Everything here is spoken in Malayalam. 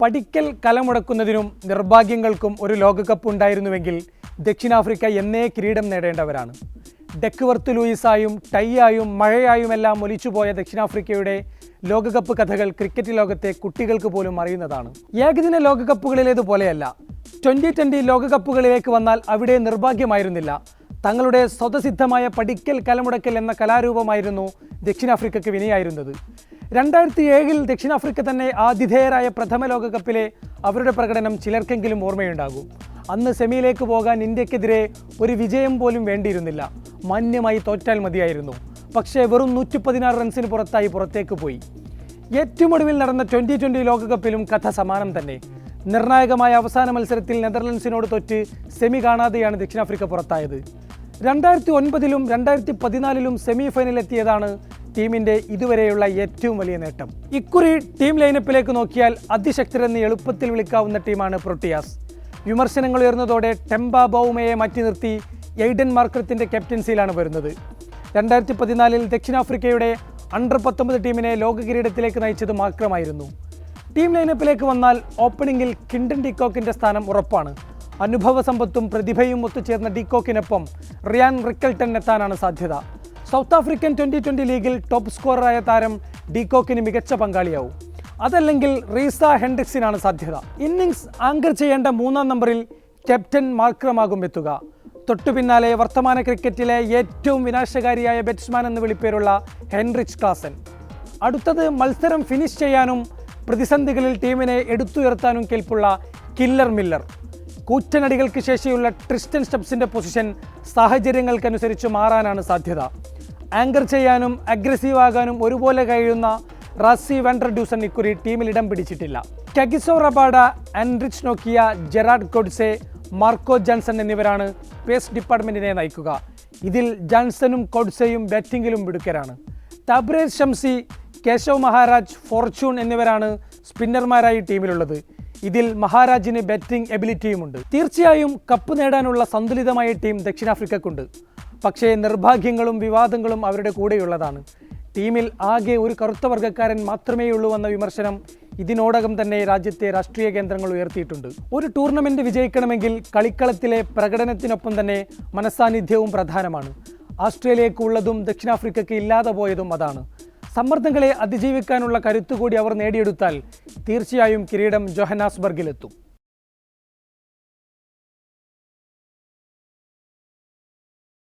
പഠിക്കൽ കലമുടക്കുന്നതിനും നിർഭാഗ്യങ്ങൾക്കും ഒരു ലോകകപ്പ് ഉണ്ടായിരുന്നുവെങ്കിൽ ദക്ഷിണാഫ്രിക്ക എന്നേ കിരീടം നേടേണ്ടവരാണ്. ഡെക്വർത്ത് ലൂയിസായും ടൈയായും മഴയായുമെല്ലാം ഒലിച്ചുപോയ ദക്ഷിണാഫ്രിക്കയുടെ ലോകകപ്പ് കഥകൾ ക്രിക്കറ്റ് ലോകത്തെ കുട്ടികൾക്ക് പോലും അറിയുന്നതാണ്. ഏകദിന ലോകകപ്പുകളിലേതുപോലെയല്ല ട്വന്റി ട്വന്റി ലോകകപ്പുകളിലേക്ക് വന്നാൽ അവിടെ നിർഭാഗ്യമായിരുന്നില്ല. തങ്ങളുടെ സ്വതസിദ്ധമായ പഠിക്കൽ കലമുടക്കൽ എന്ന കലാരൂപമായിരുന്നു ദക്ഷിണാഫ്രിക്കയ്ക്ക് വിനയായിരുന്നത്. രണ്ടായിരത്തി ഏഴിൽ ദക്ഷിണാഫ്രിക്ക തന്നെ ആതിഥേയരായ പ്രഥമ ലോകകപ്പിലെ അവരുടെ പ്രകടനം ചിലർക്കെങ്കിലും ഓർമ്മയുണ്ടാകും. അന്ന് സെമിയിലേക്ക് പോകാൻ ഇന്ത്യക്കെതിരെ ഒരു വിജയം പോലും വേണ്ടിയിരുന്നില്ല. മാന്യമായി തോറ്റാൽ മതിയായിരുന്നു. പക്ഷേ വെറും നൂറ്റി പതിനാറ് റൺസിന് പുറത്തായി പുറത്തേക്ക് പോയി. ഏറ്റവും ഒടുവിൽ നടന്ന ട്വന്റി ട്വന്റി ലോകകപ്പിലും കഥ സമാനം തന്നെ. നിർണായകമായ അവസാന മത്സരത്തിൽ നെതർലൻഡ്സിനോട് തോറ്റ് സെമി കാണാതെയാണ് ദക്ഷിണാഫ്രിക്ക പുറത്തായത്. രണ്ടായിരത്തി ഒൻപതിലും രണ്ടായിരത്തി പതിനാലിലും സെമി ഫൈനലെത്തിയതാണ് ടീമിന്റെ ഇതുവരെയുള്ള ഏറ്റവും വലിയ നേട്ടം. ഇക്കുറി ടീം ലൈനപ്പിലേക്ക് നോക്കിയാൽ അതിശക്തരെന്ന് എളുപ്പത്തിൽ വിളിക്കാവുന്ന ടീമാണ് പ്രൊട്ടിയാസ്. വിമർശനങ്ങൾ ഉയർന്നതോടെ ടെമ്പ ബൗമയെ മാറ്റി നിർത്തി എയ്ഡൻ മാർക്കറത്തിന്റെ ക്യാപ്റ്റൻസിയിലാണ് വരുന്നത്. രണ്ടായിരത്തി പതിനാലിൽ ദക്ഷിണാഫ്രിക്കയുടെ അണ്ടർ പത്തൊമ്പത് ടീമിനെ ലോക കിരീടത്തിലേക്ക് നയിച്ചത് മാക്രമായിരുന്നു ടീം ലൈനപ്പിലേക്ക് വന്നാൽ ഓപ്പണിംഗിൽ കിണ്ടൻ ഡിക്കോക്കിന്റെ സ്ഥാനം ഉറപ്പാണ്. അനുഭവ സമ്പത്തും പ്രതിഭയും ഒത്തുചേർന്ന ഡിക്കോക്കിനൊപ്പം റിയാൻ റിക്കൽട്ടൺ എത്താനാണ് സാധ്യത. സൗത്ത് ആഫ്രിക്കൻ ട്വന്റി ട്വന്റി ലീഗിൽ ടോപ്പ് സ്കോററായ താരം ഡീകോക്കിന് മികച്ച പങ്കാളിയാവും. അതല്ലെങ്കിൽ റീസ ഹെൻഡ്രിക്സിനാണ് സാധ്യത. ഇന്നിങ്സ് ആങ്കർ ചെയ്യേണ്ട മൂന്നാം നമ്പറിൽ ക്യാപ്റ്റൻ മാർക്രമാകും എത്തുക. തൊട്ടു പിന്നാലെ വർത്തമാന ക്രിക്കറ്റിലെ ഏറ്റവും വിനാശകാരിയായ ബാറ്റ്സ്മാൻ എന്ന് വിളിപ്പേരുള്ള ഹെൻറിച്ച് ക്ലാസൻ അടുത്തത് മത്സരം ഫിനിഷ് ചെയ്യാനും പ്രതിസന്ധികളിൽ ടീമിനെ എടുത്തുയർത്താനും കേൾപ്പുള്ള കില്ലർ മില്ലർ. കൂറ്റനടികൾക്ക് ശേഷിയുള്ള ട്രിസ്റ്റൻ സ്റ്റെപ്സിന്റെ പൊസിഷൻ സാഹചര്യങ്ങൾക്കനുസരിച്ച് മാറാനാണ് സാധ്യത. ആങ്കർ ചെയ്യാനും അഗ്രസീവ് ആകാനും ഒരുപോലെ കഴിയുന്ന റസി വാൻഡർ ഡ്യൂസൺ ഇക്കുറി ടീമിൽ ഇടം പിടിച്ചിട്ടില്ല. കഗിസോ റബാഡ ആൻഡ്രിച്ച് നോക്കിയ ജെറാഡ് കോഡ്സെ മാർക്കോ ജാൻസൺ എന്നിവരാണ് പേസ് ഡിപ്പാർട്ട്മെന്റിനെ നയിക്കുക. ഇതിൽ ജാൻസണും കോഡ്സെയും ബാറ്റിംഗിലും മിടുക്കരാണ്. തബ്രേസ് ഷംസി കേശവ് മഹാരാജ് ഫോർച്യൂൺ എന്നിവരാണ് സ്പിന്നർമാരായി ടീമിലുള്ളത് ഇതിൽ മഹാരാജിന് ബാറ്റിംഗ് എബിലിറ്റിയുമുണ്ട് തീർച്ചയായും കപ്പ് നേടാനുള്ള സന്തുലിതമായ ടീം ദക്ഷിണാഫ്രിക്കക്കുണ്ട്. പക്ഷേ നിർഭാഗ്യങ്ങളും വിവാദങ്ങളും അവരുടെ കൂടെയുള്ളതാണ്. ടീമിൽ ആകെ ഒരു കറുത്ത വർഗക്കാരൻ മാത്രമേ ഉള്ളൂ എന്ന വിമർശനം ഇതിനോടകം തന്നെ രാജ്യത്തെ രാഷ്ട്രീയ കേന്ദ്രങ്ങൾ ഉയർത്തിയിട്ടുണ്ട്. ഒരു ടൂർണമെന്റ് വിജയിക്കണമെങ്കിൽ കളിക്കളത്തിലെ പ്രകടനത്തിനൊപ്പം തന്നെ മനസ്സാന്നിധ്യവും പ്രധാനമാണ്. ആസ്ട്രേലിയക്ക് ഉള്ളതും ദക്ഷിണാഫ്രിക്കയ്ക്ക് ഇല്ലാതെ പോയതും അതാണ്. സമ്മർദ്ദങ്ങളെ അതിജീവിക്കാനുള്ള കരുത്തുകൂടി അവർ നേടിയെടുത്താൽ തീർച്ചയായും കിരീടം ജൊഹനാസ്ബർഗിലെത്തും